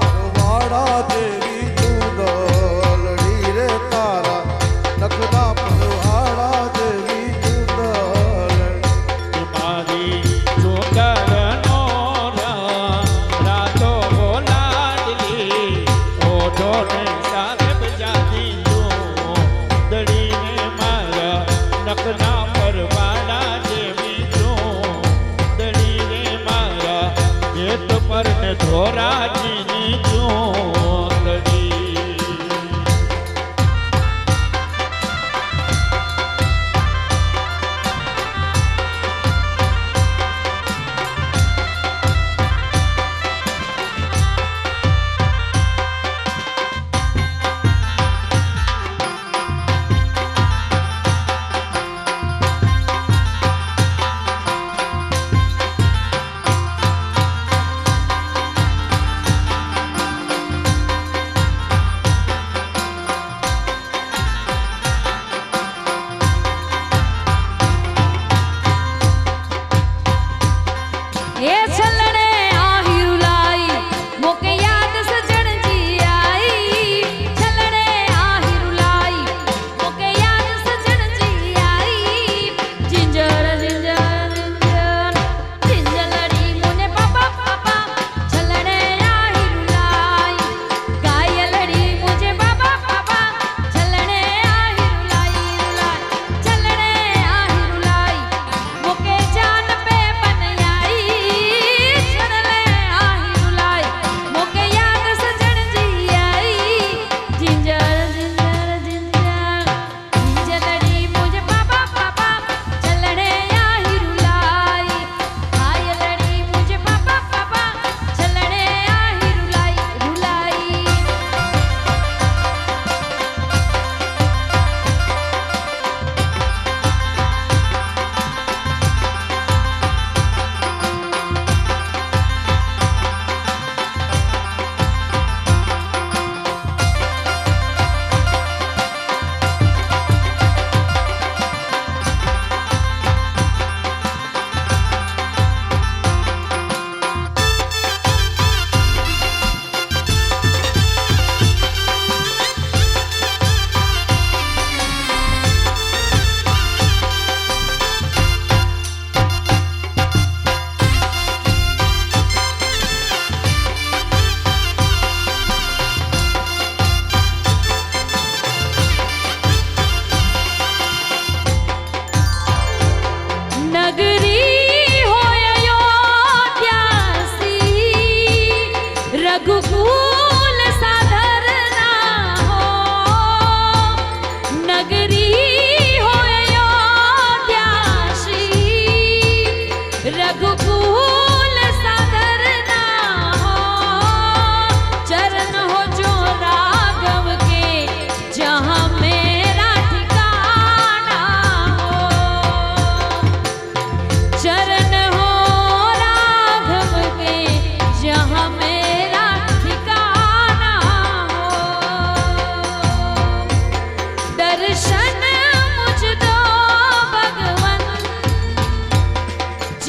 નખના Parvala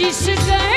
Isso chegar.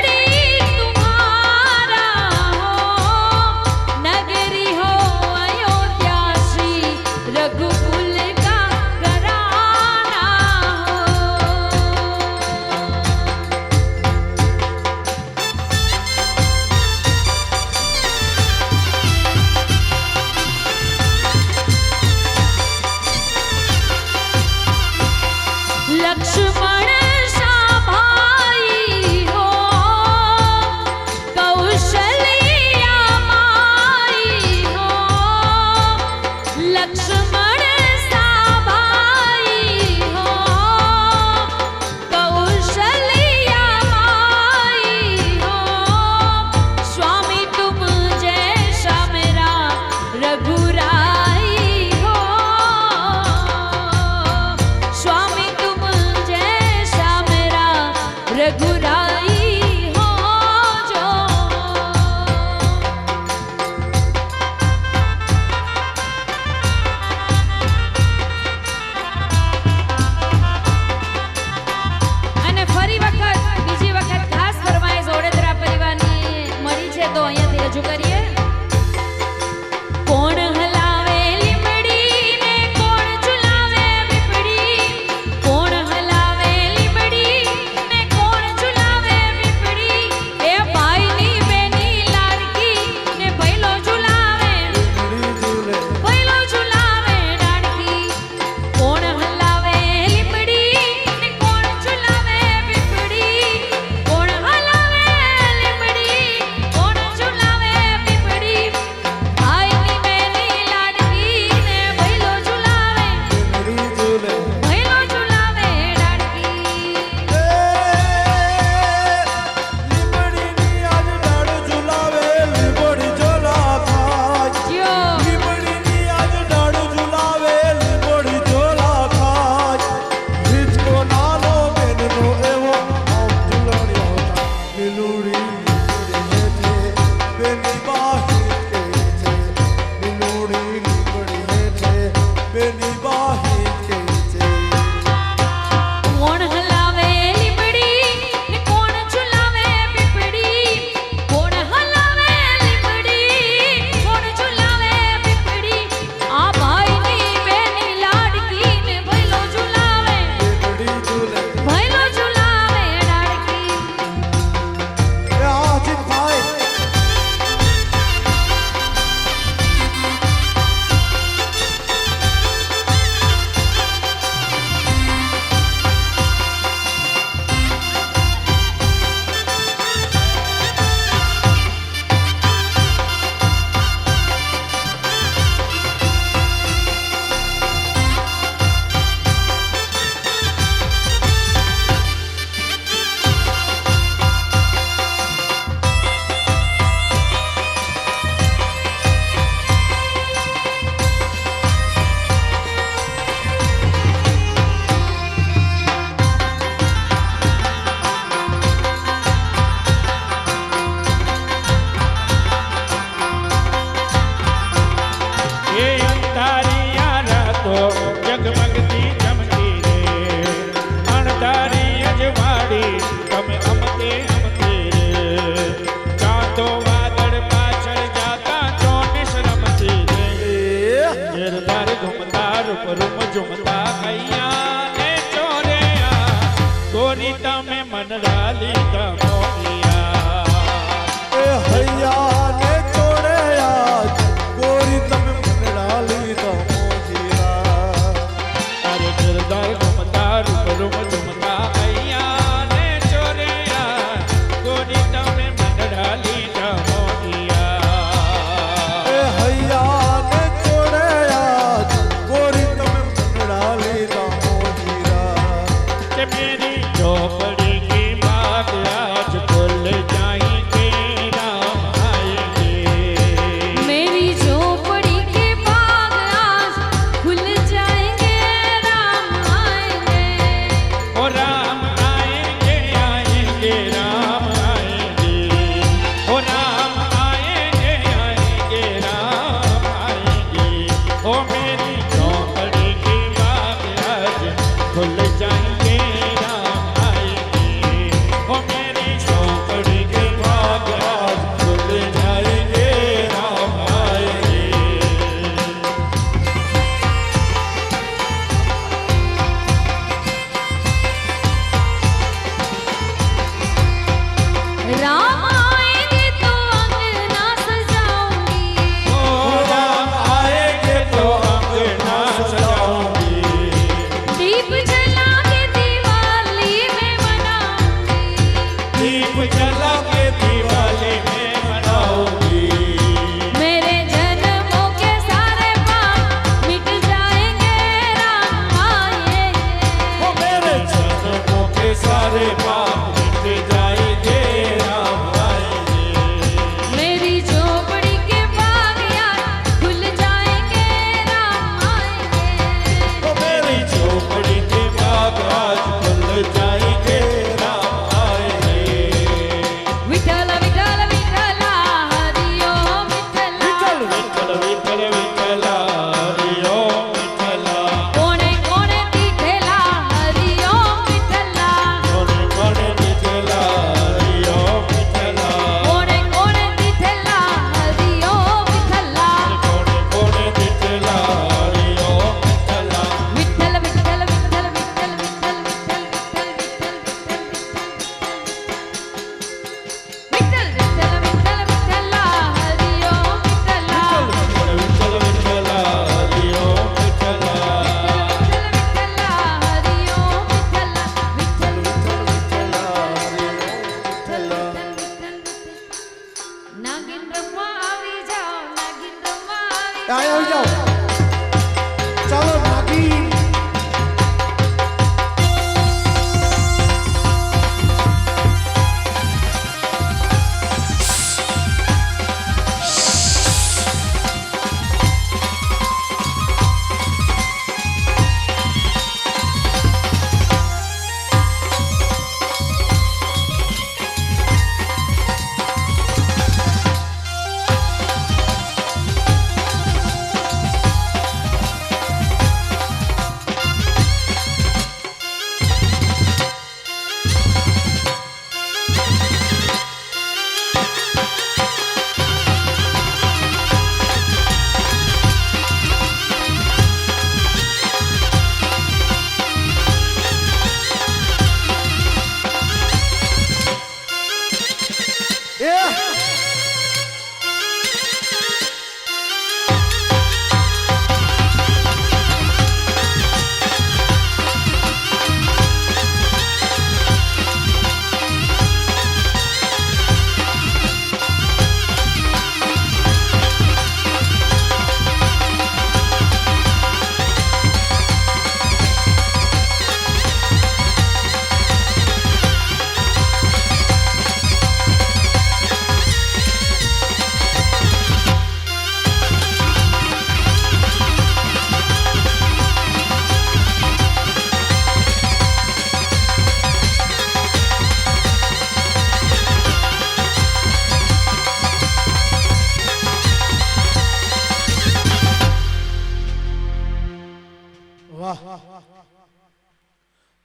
quick, I love.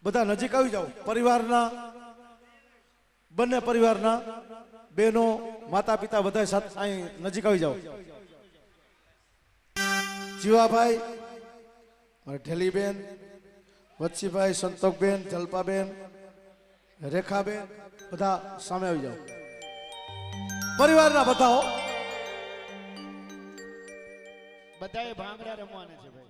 બધા નજીક આવી જાઓ. પરિવારના, બંને પરિવારના બહેનો માતા પિતા બધા અહીં નજીક આવી જાઓ. જીવાભાઈ ઢેલીબેન વચ્છીભાઈ સંતોકબેન જલપાબેન, રેખાબેન, બધા સામે આવી જાઓ. પરિવારના બધાઓ બધાએ ભાંગડા રમવાના છે